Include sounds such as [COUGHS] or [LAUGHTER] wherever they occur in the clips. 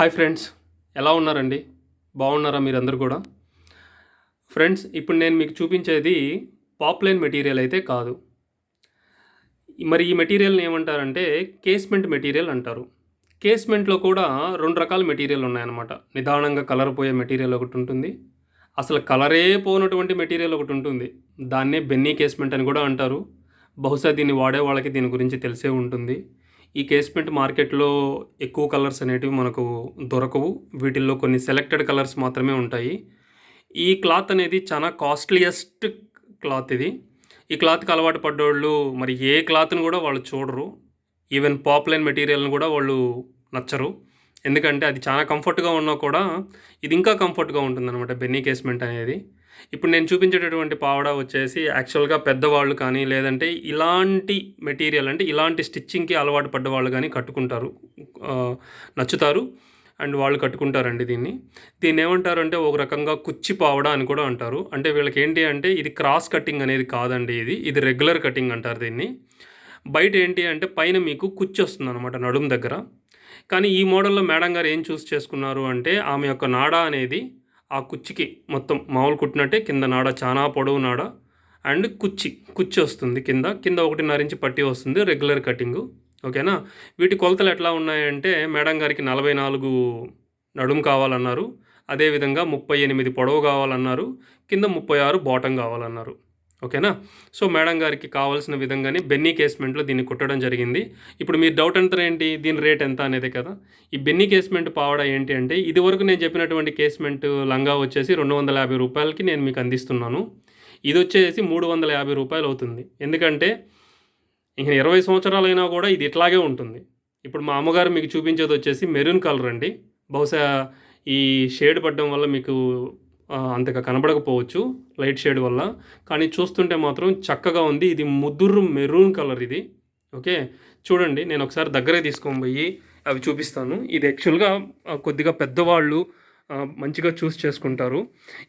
Hi friends ఎలా ఉన్నారండి? బాగున్నారా మీరందరూ కూడా? ఫ్రెండ్స్ ఇప్పుడు నేను మీకు చూపించేది పాప్లైన్ మెటీరియల్ అయితే కాదు. మరి ఈ మెటీరియల్ని ఏమంటారంటే కేస్మెంట్ మెటీరియల్ అంటారు. కేస్మెంట్లో కూడా రెండు రకాల మెటీరియల్ ఉన్నాయన్నమాట. నిదానంగా కలర్ పోయే మెటీరియల్ ఒకటి ఉంటుంది. అసలు కలరే పోనటువంటి మెటీరియల్ ఒకటి ఉంటుంది. దాన్నే బెన్నీ కేస్మెంట్ అని కూడా అంటారు. బహుశా దీన్ని వాడే వాళ్ళకి దీని గురించి తెలిసే ఉంటుంది. ఈ కేస్మెంట్ మార్కెట్లో ఎక్కువ కలర్స్ అనేటివి మనకు దొరకవు. వీటిల్లో కొన్ని సెలెక్టెడ్ కలర్స్ మాత్రమే ఉంటాయి. ఈ క్లాత్ అనేది చాలా కాస్ట్లీయెస్ట్ క్లాత్ ఇది. ఈ క్లాత్కి అలవాటు పడ్డోళ్ళు మరి ఏ క్లాత్ని కూడా వాళ్ళు చూడరు. ఈవెన్ పాపులైన్ మెటీరియల్ని కూడా వాళ్ళు నచ్చరు. ఎందుకంటే అది చాలా కంఫర్ట్గా ఉన్నా కూడా ఇది ఇంకా కంఫర్ట్గా ఉంటుందన్నమాట బెన్నీ కేస్మెంట్ అనేది. ఇప్పుడు నేను చూపించేటటువంటి పావడ వచ్చేసి యాక్చువల్గా పెద్దవాళ్ళు కానీ లేదంటే ఇలాంటి మెటీరియల్ అంటే ఇలాంటి స్టిచ్చింగ్కి అలవాటు పడ్డ వాళ్ళు కానీ కట్టుకుంటారు. నచ్చుతారు. అండ్ వాళ్ళు కట్టుకుంటారండి దీన్ని. దీన్ని ఏమంటారు అంటే ఒక రకంగా కుచ్చి పావడ అని కూడా అంటారు. అంటే వీళ్ళకి ఏంటి అంటే ఇది క్రాస్ కటింగ్ అనేది కాదండి ఇది. ఇది రెగ్యులర్ కటింగ్ అంటారు దీన్ని. బయట ఏంటి అంటే పైన మీకు కుచ్చి వస్తుంది అనమాట నడుము దగ్గర. కానీ ఈ మోడల్లో మేడం గారు ఏం చూస్ చేసుకున్నారు అంటే ఆమె యొక్క నాడ అనేది ఆ కుచ్చికి మొత్తం మామూలు కుట్టినట్టే కింద నాడ చాలా పొడవు నాడ అండ్ కుచ్చి కుచ్చి వస్తుంది కింద. కింద ఒకటిన్నర ఇంచి పట్టి వస్తుంది రెగ్యులర్ కటింగు. ఓకేనా? వీటి కొలతలు ఎట్లా ఉన్నాయంటే మేడం గారికి నలభై నాలుగు నడుము కావాలన్నారు. అదేవిధంగా ముప్పై ఎనిమిది పొడవు కావాలన్నారు. కింద ముప్పై ఆరు బాటం కావాలన్నారు. ఓకేనా? సో మేడం గారికి కావాల్సిన విధంగానే బెన్నీ కేస్మెంట్లో దీన్ని కుట్టడం జరిగింది. ఇప్పుడు మీ డౌట్ అంతా ఏంటి? దీని రేట్ ఎంత అనేదే కదా. ఈ బెన్నీ కేస్మెంట్ పావడ ఏంటి అంటే ఇదివరకు నేను చెప్పినటువంటి కేస్మెంట్ లంగా వచ్చేసి రెండు వందల యాభై రూపాయలకి నేను మీకు అందిస్తున్నాను. ఇది వచ్చేసి మూడు వందల యాభై రూపాయలు అవుతుంది. ఎందుకంటే ఇంక ఇరవై సంవత్సరాలైనా కూడా ఇది ఇట్లాగే ఉంటుంది. ఇప్పుడు మా అమ్మగారు మీకు చూపించేది వచ్చేసి మెరూన్ కలర్ అండి. బహుశా ఈ షేడ్ పడడం వల్ల మీకు అంతగా కనబడకపోవచ్చు లైట్ షేడ్ వల్ల. కానీ చూస్తుంటే మాత్రం చక్కగా ఉంది. ఇది ముదురు మెరూన్ కలర్ ఇది. ఓకే? చూడండి నేను ఒకసారి దగ్గరే తీసుకొని పోయి అవి చూపిస్తాను. ఇది యాక్చువల్గా కొద్దిగా పెద్దవాళ్ళు మంచిగా చూస్ చేసుకుంటారు.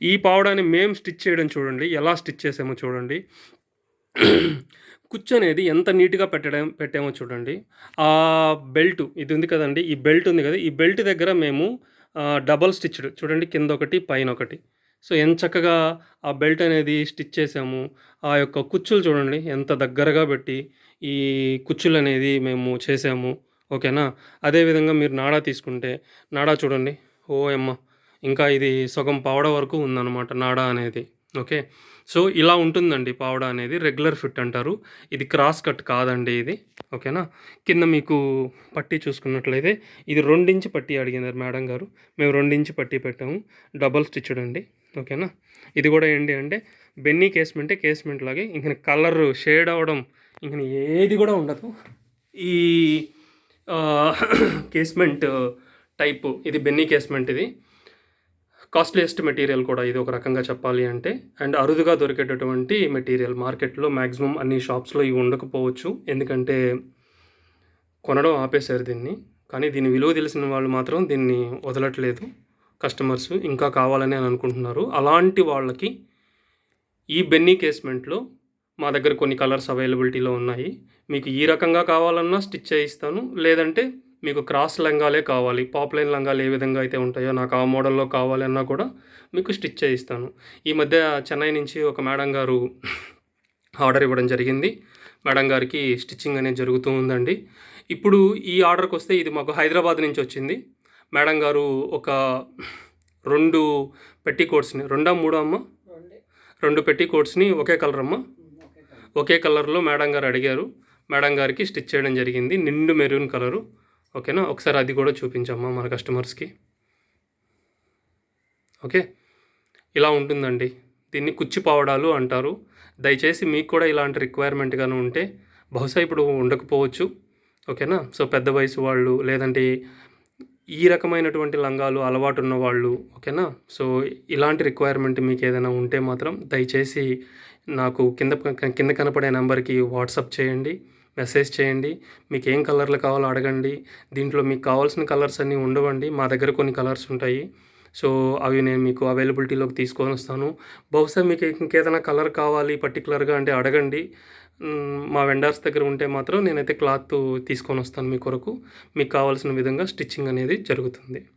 ఈ పావడాన్ని మేము స్టిచ్ చేయడం చూడండి. ఎలా స్టిచ్ చేసామో చూడండి. కుచ్చు అనేది ఎంత నీట్గా పెట్టడం పెట్టామో చూడండి. ఆ బెల్ట్ ఇది ఉంది కదండి. ఈ బెల్ట్ ఉంది కదా ఈ బెల్ట్ దగ్గర మేము డబల్ స్టిచ్డ్. చూడండి కింద ఒకటి పైన ఒకటి సో ఎంత చక్కగా ఆ బెల్ట్ అనేది స్టిచ్ చేసాము ఆ యొక్క కుచ్చులు చూడండి ఎంత దగ్గరగా పెట్టి ఈ కుచ్చులు అనేది మేము చేసాము ఓకేనా? అదేవిధంగా మీరు నాడా తీసుకుంటే నాడా చూడండి. ఓ అమ్మ ఇంకా ఇది సగం పావడ వరకు ఉందన్నమాట నాడా అనేది. ఓకే. సో ఇలా ఉంటుందండి పావడ అనేది. రెగ్యులర్ ఫిట్ అంటారు. ఇది క్రాస్ కట్ కాదండి ఇది. ఓకేనా? కింద మీకు పట్టీ చూసుకున్నట్లయితే ఇది రెండించి పట్టీ అడిగినారు మేడం గారు. మేము రెండించి పట్టీ పెట్టాము. డబల్ స్టిచ్డ్ అండి. ఓకేనా? ఇది కూడా ఏంటి అంటే బెన్నీ కేస్మెంటే కేస్మెంట్ లాగే ఇంక కలర్ షేడ్ అవ్వడం ఇంక ఏది కూడా ఉండదు. ఈ [COUGHS] కేస్మెంట్ టైపు ఇది బెన్నీ కేస్మెంట్ ఇది. కాస్ట్లీయెస్ట్ మెటీరియల్ కూడా ఇది ఒక రకంగా చెప్పాలి అంటే అండ్ అరుదుగా దొరికేటటువంటి మెటీరియల్ మార్కెట్లో మ్యాక్సిమం అన్ని షాప్స్లో ఇవి ఉండకపోవచ్చు. ఎందుకంటే కొనడం ఆపేశారు దీన్ని. కానీ దీని విలువ తెలిసిన వాళ్ళు మాత్రం దీన్ని వదలట్లేదు. కస్టమర్స్ ఇంకా కావాలని అని అనుకుంటున్నారు. అలాంటి వాళ్ళకి ఈ బెన్నీ కేస్మెంట్లో మా దగ్గర కొన్ని కలర్స్ అవైలబిలిటీలో ఉన్నాయి. మీకు ఈ రకంగా కావాలన్నా స్టిచ్ చేయిస్తాను. లేదంటే మీకు క్రాస్ లంగాలే కావాలి. పాప్లైన్ లంగాలు ఏ విధంగా అయితే ఉంటాయో నాకు ఆ మోడల్లో కావాలి అన్నా కూడా మీకు స్టిచ్ చేయిస్తాను. ఈ మధ్య చెన్నై నుంచి ఒక మేడం గారు ఆర్డర్ ఇవ్వడం జరిగింది. మేడం గారికి స్టిచ్చింగ్ అనేది జరుగుతూ ఉందండి. ఇప్పుడు ఈ ఆర్డర్కి వస్తే ఇది మాకు హైదరాబాద్ నుంచి వచ్చింది. మేడం గారు ఒక రెండు పెట్టి కోట్స్ని రెండా మూడో అమ్మ? రెండు పెట్టి కోట్స్ని ఒకే కలర్ అమ్మ ఒకే కలర్లో మేడం గారు అడిగారు. మేడం గారికి స్టిచ్ చేయడం జరిగింది. నిండు మెరూన్ కలరు. ఓకేనా? ఒకసారి అది కూడా చూపించమ్మా మన కస్టమర్స్కి. ఓకే? ఇలా ఉంటుందండి. దీన్ని కుచ్చిపావడాలు అంటారు. దయచేసి మీకు కూడా ఇలాంటి రిక్వైర్మెంట్ గాను ఉంటే బహుశా ఇప్పుడు ఉండకపోవచ్చు. ఓకేనా? సో పెద్ద వయసు వాళ్ళు లేదంటే ఈ రకమైనటువంటి లంగాలు అలవాటు ఉన్న వాళ్ళు ఓకేనా? సో ఇలాంటి రిక్వైర్మెంట్ మీకు ఏదైనా ఉంటే మాత్రం దయచేసి నాకు కింద కింద కనపడే నెంబర్కి వాట్సాప్ చేయండి. మెసేజ్ చేయండి. మీకు ఏం కలర్లు కావాలో అడగండి. దీంట్లో మీకు కావాల్సిన కలర్స్ అన్నీ ఉండవండి. మా దగ్గర కొన్ని కలర్స్ ఉంటాయి. సో అవి నేను మీకు అవైలబిలిటీలోకి తీసుకొని వస్తాను. బహుశా మీకు ఇంకేదైనా కలర్ కావాలి పర్టికులర్గా అంటే అడగండి. మా వెండర్స్ దగ్గర ఉంటే మాత్రం నేనైతే క్లాత్ తీసుకొని వస్తాను మీ కొరకు. మీకు కావాల్సిన విధంగా స్టిచ్చింగ్ అనేది జరుగుతుంది.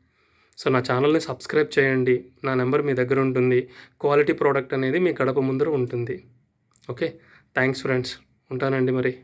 సో నా ఛానల్ని సబ్స్క్రైబ్ చేయండి. నా నెంబర్ మీ దగ్గర ఉంటుంది. క్వాలిటీ ప్రోడక్ట్ అనేది మీ గడప ముందర ఉంటుంది. ఓకే? Thanks friends. ఉంటానండి మరి.